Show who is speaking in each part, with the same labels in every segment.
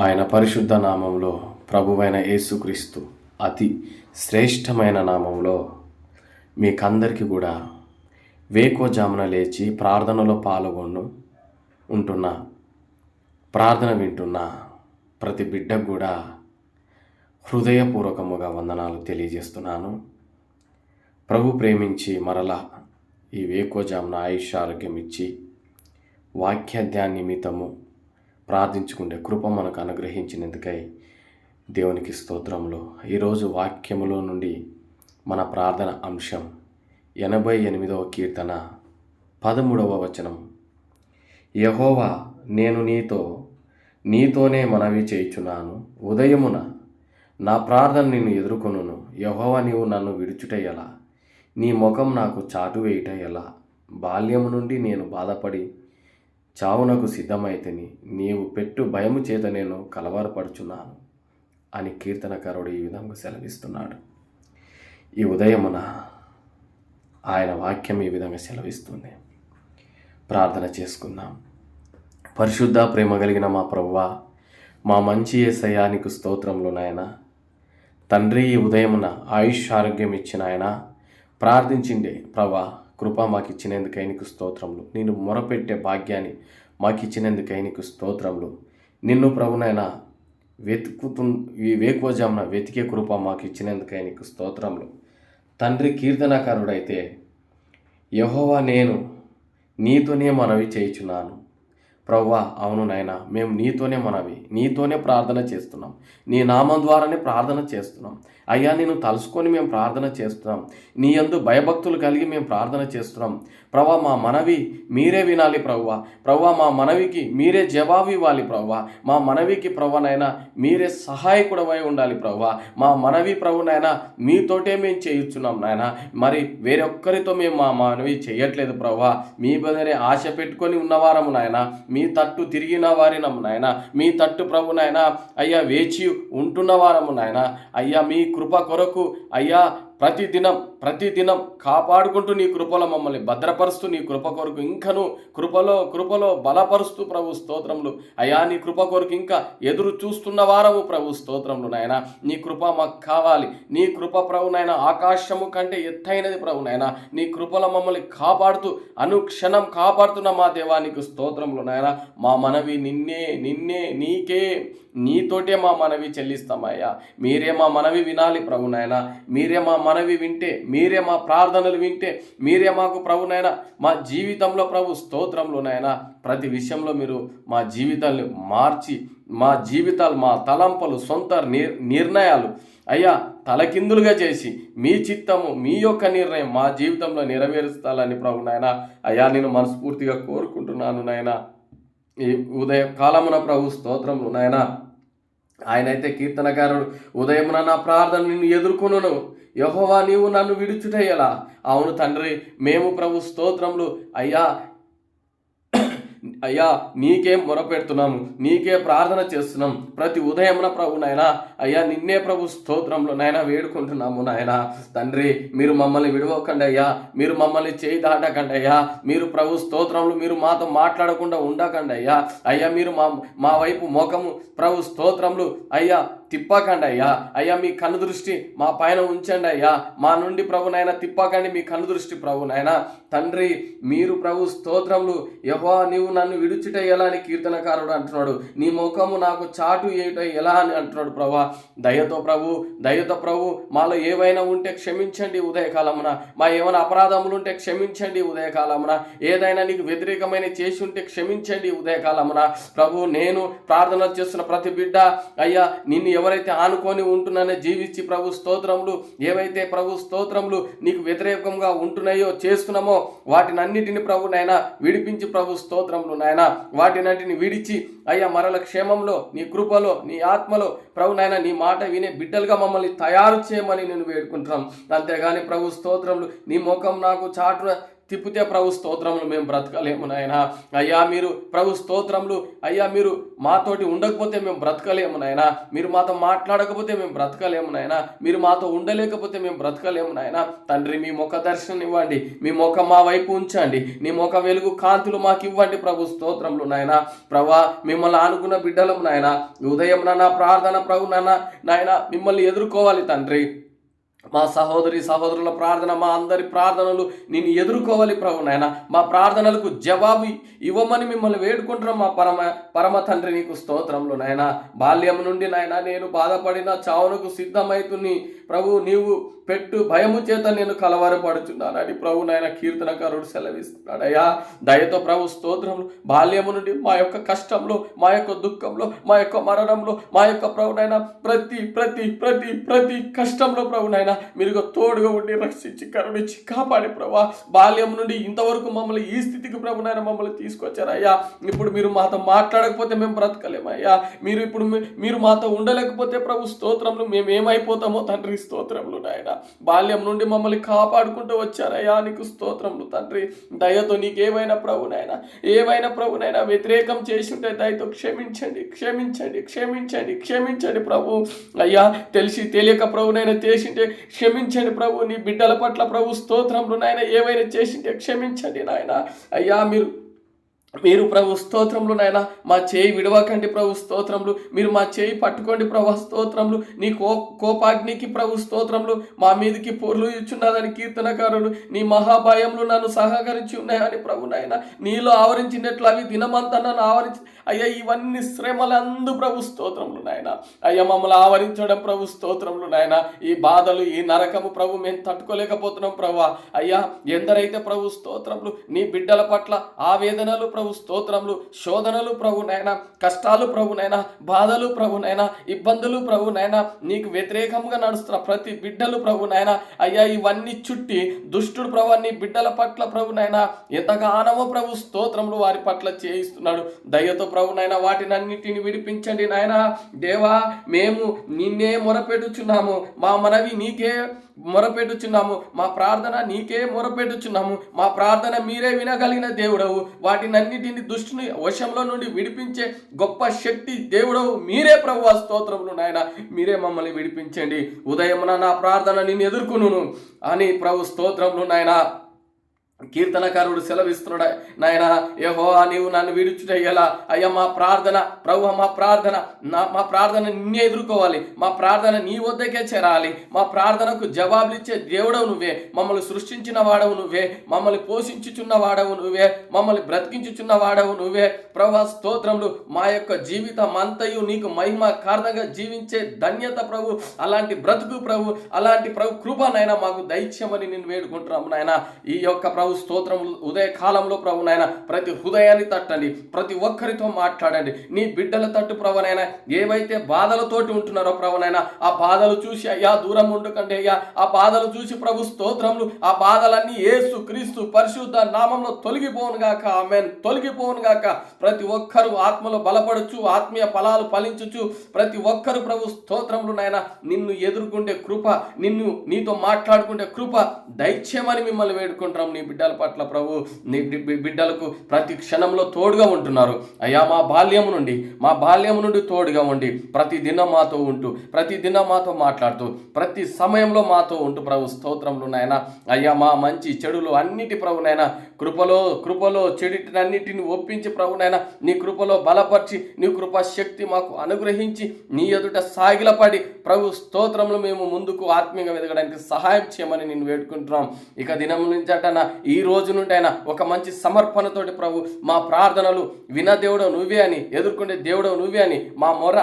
Speaker 1: ఆయన పరిశుద్ధ నామంలో ప్రభువైన యేసుక్రీస్తు అతి శ్రేష్టమైన నామంలో మీకందరికీ కూడా వేకోజామున లేచి ప్రార్థనలో పాల్గొను ఉంటున్న ప్రార్థన వింటున్న ప్రతి బిడ్డకు కూడా హృదయపూర్వకముగా వందనాలు తెలియజేస్తున్నాను. ప్రభు ప్రేమించి మరలా ఈ వేకోజామున ఆయుష్ ఆరోగ్యం ఇచ్చి వాక్యాధ్యాన్ని నిమిత్తము ప్రార్థించుకుండే కృప మనకు అనుగ్రహించినందుకై దేవునికి స్తోత్రములు. ఈరోజు వాక్యములో నుండి మన ప్రార్థన అంశం ఎనభై ఎనిమిదవ కీర్తన పదమూడవ వచనం. యహోవా నేను నీతో నీతోనే మనవి చేయుచున్నాను. ఉదయమున నా ప్రార్థన నిన్ను ఎదుర్కొనును. యహోవా నీవు నన్ను విడుచుట ఎలా? నీ ముఖం నాకు చాటు వేయుట ఎలా? బాల్యము నుండి నేను బాధపడి చావునకు సిద్ధమైతేని నీవు పెట్టు భయము చేత నేను కలవరపడుచున్నాను అని కీర్తనకారుడు ఈ విధంగా సెలవిస్తున్నాడు. ఈ ఉదయమున ఆయన వాక్యం ఈ విధంగా సెలవిస్తుంది. ప్రార్థన చేసుకుందాం. పరిశుద్ధ ప్రేమ కలిగిన మా ప్రభువా మా మంచి ఏసయానికి స్తోత్రంలో నాయన. తండ్రి ఈ ఉదయమున ఆయుష్ ఆరోగ్యం ఇచ్చిన ఆయన ప్రార్థించిండే ప్రభా కృప మాకు ఇచ్చినందుకై నీకు స్తోత్రములు. నేను మొరపెట్టే భాగ్యాన్ని మాకు ఇచ్చినందుకై నీకు స్తోత్రములు. నిన్ను ప్రభునైనా వెతుకుతు ఈ వేకువజామున వెతికే కృప మాకు ఇచ్చినందుకై నీకు స్తోత్రములు. తండ్రి కీర్తనకారుడైతే యహోవా నేను నీతోనే మనవి చేయుచున్నాను. ప్రవ్వా అవును నాయన మేము నీతోనే మనవి. నీతోనే ప్రార్థన చేస్తున్నాం. నీ నామం ద్వారానే ప్రార్థన చేస్తున్నాం. అయ్యా నేను తలుసుకొని మేము ప్రార్థన చేస్తున్నాం. నీ యందు భయభక్తులు కలిగి మేము ప్రార్థన చేస్తున్నాం. ప్రవ్వా మా మనవి మీరే వినాలి ప్రవ్వా. ప్రవ్వా మా మనవికి మీరే జవాబు ఇవ్వాలి ప్రవ్వా. మా మనవికి ప్రవ్వనైనా మీరే సహాయకుడవై ఉండాలి ప్రవ్వా. మా మనవి ప్రభునైనా మీతోటే మేము చేయుచున్నాం నాయన. మరి వేరొక్కరితో మేము మా మనవి చేయట్లేదు ప్రవ్వా. మీ బదరే ఆశ పెట్టుకొని ఉన్నవారము నాయన. మీ తట్టు తిరిగిన వారినము నాయన. మీ తట్టు ప్రభు అయ్యా వేచి ఉంటున్న వారము నాయన. అయ్యా మీ కృప కొరకు అయ్యా ప్రతిదినం ప్రతిదినం కాపాడుకుంటూ నీ కృపలో మమ్మల్ని భద్రపరుస్తూ నీ కృప కొరకు ఇంకను కృపలో కృపలో బలపరుస్తూ ప్రభు స్తోత్రములు. అయ్యా నీ కృప కొరకు ఇంకా ఎదురు చూస్తున్న వారము ప్రభు స్తోత్రములు నాయన. నీ కృప మాకు కావాలి. నీ కృప ప్రభు నాయన ఆకాశము కంటే ఎత్తైనది ప్రభు నాయన. నీ కృపలో మమ్మల్ని కాపాడుతూ అనుక్షణం కాపాడుతున్న మా దేవానికి స్తోత్రములు నాయన. మా మనవి నిన్నే నిన్నే నీకే నీతోటే మా మనవి చెల్లిస్తామయ్యా. మీరే మా మనవి వినాలి ప్రభు నాయన. మీరే మా మనవి వింటే మీరే మా ప్రార్థనలు వింటే మీరే మాకు ప్రభునైనా నాయన మా జీవితంలో ప్రభు స్తోత్రంలోనైనా నాయన ప్రతి విషయంలో మీరు మా జీవితాన్ని మార్చి మా జీవితాలు మా తలంపలు సొంత నిర్ నిర్ణయాలు అయ్యా తలకిందులుగా చేసి మీ చిత్తము మీ యొక్క నిర్ణయం మా జీవితంలో నెరవేరుస్తాలని ప్రభు నాయన అయ్యా నేను మనస్ఫూర్తిగా కోరుకుంటున్నాను నాయన. ఈ ఉదయ కాలమున ప్రభు స్తోత్రములు నాయన. ఆయనైతే కీర్తనకారుడు ఉదయమున నా ప్రార్థన నిన్ను ఎదుర్కొనును. యహోవా నీవు నన్ను విడుచుటయ్యలా. అవును తండ్రి మేము ప్రభు స్తోత్రములు. అయ్యా అయ్యా నీకే మొరపెడుతున్నాము నీకే ప్రార్థన చేస్తున్నాం. ప్రతి ఉదయమున ప్రభు నాయన అయ్యా నిన్నే ప్రభు స్తోత్రంలో నాయన వేడుకుంటున్నాము నాయన. తండ్రి మీరు మమ్మల్ని విడవకండి అయ్యా మీరు మమ్మల్ని చేయి దాటకండి అయ్యా. మీరు ప్రభు స్తోత్రంలో మీరు మాతో మాట్లాడకుండా ఉండకండి అయ్యా. అయ్యా మీరు మా మా వైపు ముఖము ప్రభు స్తోత్రములు అయ్యా తిప్పకండి అయ్యా. అయ్యా మీ కన్ను దృష్టి మా పైన ఉంచండి అయ్యా. మా నుండి ప్రభు నాయన తిప్పకండి మీ కన్ను దృష్టి ప్రభు తండ్రి మీరు ప్రభు స్తోత్రములు. యహో నీవు నన్ను విడుచుట ఎలా అని కీర్తనకారుడు అంటున్నాడు. నీ ముఖము నాకు చాటు ఏట ఎలా అని అంటున్నాడు ప్రభా. దయతో ప్రభు దయతో ప్రభు మాలో ఏవైనా ఉంటే క్షమించండి ఉదయకాలమున. మా ఏమైనా అపరాధములు ఉంటే క్షమించండి ఉదయకాలమున. ఏదైనా నీకు వ్యతిరేకమైన చేసి ఉంటే క్షమించండి ఉదయకాలమున. ప్రభు నేను ప్రార్థన చేస్తున్న ప్రతి బిడ్డ అయ్యా నిన్ను ఎవరైతే ఆనుకొని ఉంటున్నానో జీవించి ప్రభు స్తోత్రములు ఏవైతే ప్రభు స్తోత్రములు నీకు వ్యతిరేకంగా ఉంటున్నాయో చేస్తున్నామో వాటినన్నిటిని ప్రభు నాయన విడిపించి ప్రభు స్తోత్రములు నాయన. వాటినన్నిటిని విడిచి అయ్యా మరల క్షేమంలో నీ కృపలో నీ ఆత్మలో ప్రభు నాయన నీ మాట వినే బిడ్డలుగా మమ్మల్ని తయారు చేయమని నేను వేడుకుంటున్నాం. అంతేగాని ప్రభు స్తోత్రములు నీ ముఖం నాకు చాటు తిప్పితే ప్రభు స్తోత్రములు మేము బ్రతకలేము నాయన. అయ్యా మీరు ప్రభు స్తోత్రములు అయ్యా మీరు మాతోటి ఉండకపోతే మేము బ్రతకలేము నాయన. మీరు మాతో మాట్లాడకపోతే మేము బ్రతకలేము నాయన. మీరు మాతో ఉండలేకపోతే మేము బ్రతకలేము నాయన. తండ్రి మీ ముఖ దర్శనం ఇవ్వండి మీ ముఖ మా వైపు ఉంచండి. నీ ముఖ వెలుగు కాంతులు మాకు ఇవ్వండి ప్రభు స్తోత్రములు నాయన. ప్రభా మిమ్మల్ని ఆనుకున్న బిడ్డలం నాయన. ఉదయం నాన్న ప్రార్థన ప్రభు నాన్న నాయన మిమ్మల్ని ఎదుర్కోవాలి తండ్రి. మా సహోదరి సహోదరుల ప్రార్థన మా అందరి ప్రార్థనలు నేను ఎదుర్కోవాలి ప్రభు నాయన. మా ప్రార్థనలకు జవాబు ఇవ్వమని మిమ్మల్ని వేడుకుంటున్నాం. మా పరమ పరమ తండ్రి నీకు స్తోత్రములు నాయన. బాల్యం నుండి నాయన నేను బాధపడిన చావునకు సిద్ధమైతుని ప్రభు నీవు పెట్టు భయము చేత నేను కలవరపడుచున్నానని ప్రభు నాయన కీర్తనకారుడు సెలవిస్తున్నాడు. అయ్యా దయతో ప్రభు స్తోత్రములు. బాల్యము నుండి మా యొక్క కష్టంలో మా యొక్క దుఃఖంలో మా యొక్క మరణంలో మా యొక్క ప్రభునైనా ప్రతి ప్రతి ప్రతి ప్రతి కష్టంలో ప్రభునైనా మీరు తోడుగా ఉండి రక్షించి కరుణించి కాపాడి ప్రభా. బాల్యం నుండి ఇంతవరకు మమ్మల్ని ఈ స్థితికి ప్రభునైనా మమ్మల్ని తీసుకొచ్చారయ్యా. ఇప్పుడు మీరు మాతో మాట్లాడకపోతే మేము బ్రతకలేమయ్యా. మీరు ఇప్పుడు మీరు మాతో ఉండలేకపోతే ప్రభు స్తోత్రంలో మేము ఏమైపోతామో తండ్రి స్తోత్రములు నాయన. బాల్యం నుండి మమ్మల్ని కాపాడుకుంటూ వచ్చారయ్యా నీకు స్తోత్రములు తండ్రి. దయతో నీకేమైనా ప్రభునైనా ఏమైనా ప్రభునైనా వ్యతిరేకం చేసుంటే దయతో క్షమించండి క్షమించండి క్షమించండి క్షమించండి ప్రభు. అయ్యా తెలిసి తెలియక ప్రభునైనా చేసింటే క్షమించండి ప్రభు నీ బిడ్డల పట్ల ప్రభు స్తోత్రములు నాయన ఏవైనా చేసింటే క్షమించండి నాయన. అయ్యా మీరు మీరు ప్రభు స్తోత్రములు నాయన మా చేయి విడవకండి ప్రభు స్తోత్రములు. మీరు మా చేయి పట్టుకోండి ప్రభు స్తోత్రములు. నీ కో కోపాగ్నికి ప్రభు స్తోత్రములు. మా మీదకి పొర్లు ఇచ్చున్నదని కీర్తనకారుడు నీ మహాభయంలో నన్ను సహకరించి ఉన్నాయని ప్రభు నాయన నీలో ఆవరించినట్లు అవి దినమంతా నన్ను ఆవరించి అయ్యా ఇవన్నీ శ్రమలందు ప్రభు స్తోత్రములు నాయన. అయ్యా మమ్మల్ని ఆవరించడం ప్రభు స్తోత్రములు నాయన. ఈ బాధలు ఈ నరకము ప్రభు మేము తట్టుకోలేకపోతున్నాం ప్రభు. అయ్యా ఎందరైతే ప్రభు స్తోత్రములు నీ బిడ్డల పట్ల ఆవేదనలు ప్రభు స్తోత్రములు శోధనలు ప్రభు నైనా కష్టాలు ప్రభు బాధలు ప్రభు ఇబ్బందులు ప్రభు నైనా నీకు వ్యతిరేకంగా నడుస్తున్న ప్రతి బిడ్డలు ప్రభు నాయన అయ్యా ఇవన్నీ చుట్టి దుష్టుడు ప్రభు నీ బిడ్డల పట్ల ప్రభు నైనా ఎంతగానో ప్రభు స్తోత్రములు వారి పట్ల చేయిస్తున్నాడు. దయతో ప్రభు నైనా వాటిని అన్నిటిని విడిపించండి నాయనా. దేవా మేము నిన్నే మొరపెట్టుచున్నాము మా మనవి నీకే మొరపెట్టుచున్నాము. మా ప్రార్థన నీకే మొరపెట్టుచున్నాము. మా ప్రార్థన మీరే వినగలిగిన దేవుడవు. వాటినన్నిటిని దుష్టుని వశంలో నుండి విడిపించే గొప్ప శక్తి దేవుడవు. మీరే ప్రభు స్తోత్రములు నాయన. మీరే మమ్మల్ని విడిపించండి. ఉదయమున నా ప్రార్థన నిన్ను ఎదుర్కొను అని ప్రభు స్తోత్రములు నాయన. కీర్తనకారుడు సెలవిస్తున్నాడు నాయన ఏహో నీవు నన్ను విడుచుటయ్యేలా అయ్యా మా ప్రార్థన ప్రభు మా ప్రార్థన నా మా ప్రార్థన నిన్నే ఎదుర్కోవాలి. మా ప్రార్థన నీ వద్దకే చేరాలి. మా ప్రార్థనకు జవాబులిచ్చే దేవుడవు నువ్వే. మమ్మల్ని సృష్టించిన వాడవు నువ్వే. మమ్మల్ని పోషించుచున్న వాడవు నువ్వే. మమ్మల్ని బ్రతికించుచున్న వాడవు నువ్వే. ప్రభు స్తోత్రములు మా యొక్క జీవితం అంతయు నీకు మహిమ కారణంగా జీవించే ధన్యత ప్రభు. అలాంటి బ్రతుకు ప్రభు. అలాంటి ప్రభు కృప నాయన మాకు దైత్యమని నేను వేడుకుంటున్నాము నాయన. ఈ యొక్క ప్రభు స్తోత్రములు ఉదయ కాలంలో ప్రభు నాయన ప్రతి హృదయాన్ని తట్టండి ప్రతి ఒక్కరితో మాట్లాడండి. నీ బిడ్డల తట్టు ప్రభునైనా ఏవైతే బాధలతోటి ఉంటున్నారో ప్రభునైనా ఆ బాధలు చూసి అయ్యా దూరం ఉండకండి అయ్యా. ఆ బాధలు చూసి ప్రభు స్తోత్రములు ఆ బాధలన్నీ ఏసు క్రీస్తు పరిశుద్ధ నామంలో తొలగిపోను గాక. ఆమెన్. తొలగిపోను గాక. ప్రతి ఒక్కరు ఆత్మలో బలపడచ్చు ఆత్మీయ ఫలాలు ఫలించచ్చు. ప్రతి ఒక్కరు ప్రభు స్తోత్రములు నాయన నిన్ను ఎదుర్కొంటే కృప నిన్ను నీతో మాట్లాడుకుంటే కృప దైత్యమని మిమ్మల్ని వేడుకుంటాం నీ బిడ్డ బిడ్డల పట్ల ప్రభు నీ బిడ్డలకు ప్రతి క్షణంలో తోడుగా ఉంటున్నారు. అయ్యా మా బాల్యము నుండి మా బాల్యము నుండి తోడుగా ఉండి ప్రతి దినం మాతో ఉంటూ ప్రతి దినం మాతో మాట్లాడుతూ ప్రతి సమయంలో మాతో ఉంటూ ప్రభు స్తోత్రములు నాయన. అయ్యా మా మంచి చెడులు అన్నిటి ప్రభునైనా కృపలో కృపలో చెడిటినన్నిటిని ఒప్పించి ప్రభునైనా నీ కృపలో బలపరిచి నీ కృప శక్తి మాకు అనుగ్రహించి నీ ఎదుట సాగిలపడి ప్రభు స్తోత్రములు మేము ముందుకు ఆత్మీయంగా ఎదగడానికి సహాయం చేయమని నేను వేడుకుంటున్నాం. ఇక దినం నుంచి ఈ రోజు నుండి అయినా ఒక మంచి సమర్పణతోటి ప్రభు మా ప్రార్థనలు విన దేవుడవు నువ్వే అని ఎదుర్కొనే దేవుడవు నువ్వే అని మా మొర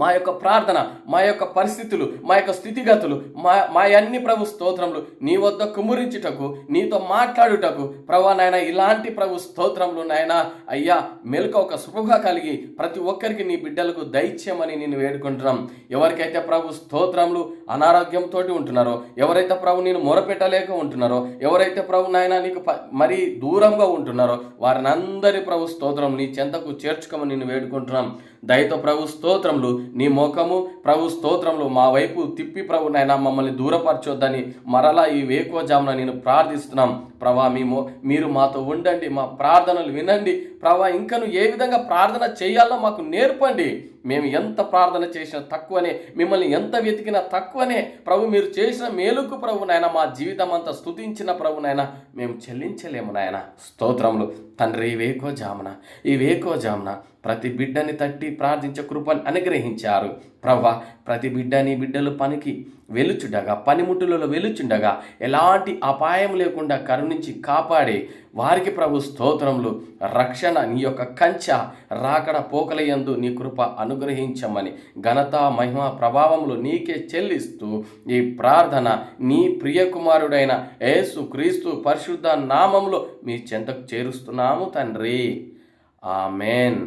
Speaker 1: మా యొక్క ప్రార్థన మా యొక్క పరిస్థితులు మా యొక్క స్థితిగతులు మా మా అన్ని ప్రభు స్తోత్రములు నీ వద్ద కుమురించుటకు నీతో మాట్లాడుటకు ప్రభా నాయన ఇలాంటి ప్రభు స్తోత్రములు నాయన అయ్యా మెలుక ఒక శుభగా కలిగి ప్రతి ఒక్కరికి నీ బిడ్డలకు దైత్యమని నేను వేడుకుంటున్నాం. ఎవరికైతే ప్రభు స్తోత్రములు అనారోగ్యంతో ఉంటున్నారో ఎవరైతే ప్రభు నేను మొరపెట్టలేక ఉంటున్నారో ఎవరైతే ప్రభు నాయన నీకు మరీ దూరంగా ఉంటున్నారో వారిని అందరి ప్రభు స్తోత్రం నీ చెంతకు చేర్చుకోమని నేను వేడుకుంటున్నాం. దయతో ప్రభు స్తోత్రములు నీ ముఖము ప్రభు స్తోత్రములు మా వైపు తిప్పి ప్రభు నాయన మమ్మల్ని దూరపరచొద్దని మరలా ఈ వేకోజామున నేను ప్రార్థిస్తున్నాం. ప్రభా మీ మీరు మాతో ఉండండి మా ప్రార్థనలు వినండి. ప్రభా ఇంకను ఏ విధంగా ప్రార్థన చేయాలో మాకు నేర్పండి. మేము ఎంత ప్రార్థన చేసినా తక్కువనే మిమ్మల్ని ఎంత వెతికినా తక్కువనే. ప్రభు మీరు చేసిన మేలుకు ప్రభు నాయన మా జీవితం అంతా స్తుతించిన ప్రభు నాయన మేము చెల్లించలేము నాయన. స్తోత్రములు. తండ్రి ఈ వేకో జామున ఈ వేకో జామున ప్రతి బిడ్డని తట్టి ప్రార్థించే కృపను అనుగ్రహించారు. ప్రభా ప్రతి బిడ్డని బిడ్డలు పనికి వెలుచుండగా పనిముట్టులలో వెలుచుండగా ఎలాంటి అపాయం లేకుండా కరుణించి కాపాడే వారికి ప్రభు స్తోత్రములు. రక్షణ నీ యొక్క కంచ రాకడ పోకలయందు నీ కృప అనుగ్రహించమని ఘనత మహిమ ప్రభావములు నీకే చెల్లిస్తూ ఈ ప్రార్థన నీ ప్రియకుమారుడైన యేసు క్రీస్తు పరిశుద్ధ నామంలో మీ చెంతకు చేరుస్తున్నాము తండ్రి. ఆమెన్.